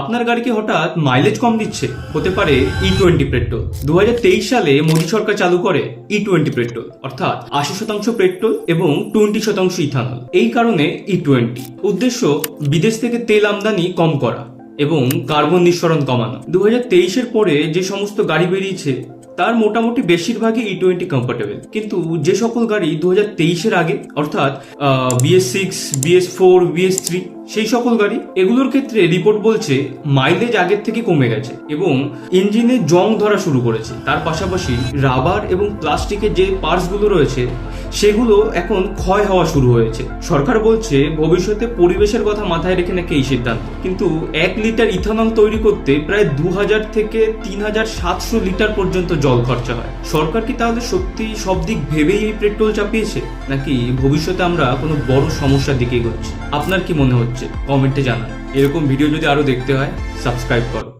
আপনার গাড়িকে হঠাৎ মাইলেজ কম দিচ্ছে। হতে পারে ই টোয়েন্টি পেট্রোল দুহাজার তেইশ সালে মোদী সরকার চালু করে ই টোয়েন্টি পেট্রোল অর্থাৎ আশি শতাংশ পেট্রোল এবং টোয়েন্টি শতাংশ ইথানল এই কারণে ই টোয়েন্টি উদ্দেশ্য, বিদেশ থেকে তেল আমদানি কম করা এবং কার্বন নিঃসরণ কমানো। দু হাজার পরে যে সমস্ত গাড়ি বেরিয়েছে, তার মোটামুটি বেশিরভাগই ই টোয়েন্টি কম্পার্টেবল কিন্তু যে সকল গাড়ি দু হাজার তেইশের আগে, অর্থাৎ BS six BS four BS three সেই সকল গাড়ি এগুলোর ক্ষেত্রে রিপোর্ট বলছে মাইলেজ আগের থেকে কমে গেছে এবং ইঞ্জিনে জং ধরা শুরু করেছে। তার পাশাপাশি রাবার এবং প্লাস্টিকের যে পার্টসগুলো রয়েছে, সেগুলো এখন ক্ষয় হওয়া শুরু হয়েছে। সরকার বলছে ভবিষ্যতে পরিবেশের কথা মাথায় রেখে নাকি এই সিদ্ধান্ত। কিন্তু এক লিটার ইথানল তৈরি করতে প্রায় দু হাজার থেকে তিন হাজার সাতশো লিটার পর্যন্ত জল খরচা হয়। সরকার কি তাহলে সত্যি সব দিক ভেবেই এই পেট্রোল চাপিয়েছে? নাকি ভবিষ্যতে আমরা কোনো বড় সমস্যার দিকে এগোচ্ছি? আপনার কি মনে হচ্ছে? কমেন্টে জানান। এরকম ভিডিও যদি আরও দেখতে হয় সাবস্ক্রাইব করো।